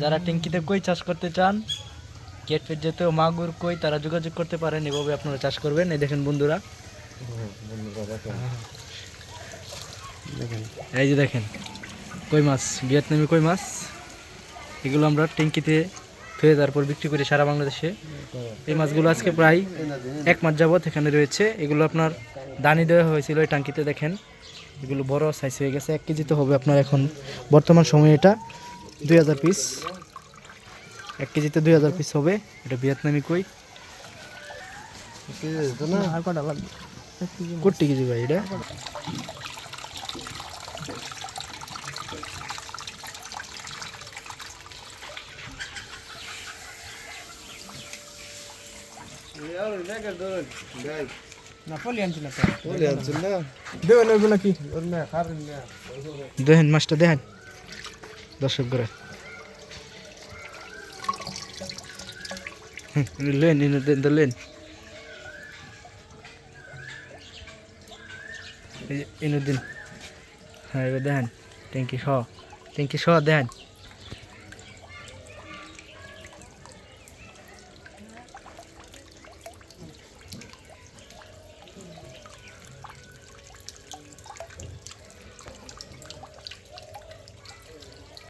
যারা ট্যাঙ্কিতে কই চাষ করতে চান কেট ফেট যেতেও মাগুর কই, তারা যোগাযোগ করতে পারেন, এভাবে আপনারা চাষ করবেন। এই দেখেন বন্ধুরা। এই যে দেখেন, কই মাছ, ভিয়েতনামি কই মাছ? এগুলো আমরা ট্যাঙ্কিতে ধুয়ে তারপর বিক্রি করি সারা বাংলাদেশে। এই মাছগুলো আজকে প্রায় এক মাস যাবত এখানে রয়েছে। এগুলো আপনার দানি দেওয়া হয়েছিল এই ট্যাঙ্কিতে দেখেন। এগুলো বড় সাইজ হয়ে গেছে। এক কেজি তো হবে আপনার এখন। বর্তমান সময়ে এটা দুই হাজার পিস এক কেজিতে দুই হাজার পিস হবে। এটা ভিয়েতনামি কই? কটা কেজি ভাই এটা। দেখেন মাছটা দেখেন দর্শক করে লেন ইনু দেন তো লেন এই যে ইনু দিন হ্যাঁ দেখেন ট্যাঙ্কি সহ ট্যাঙ্কি সহ দেখেন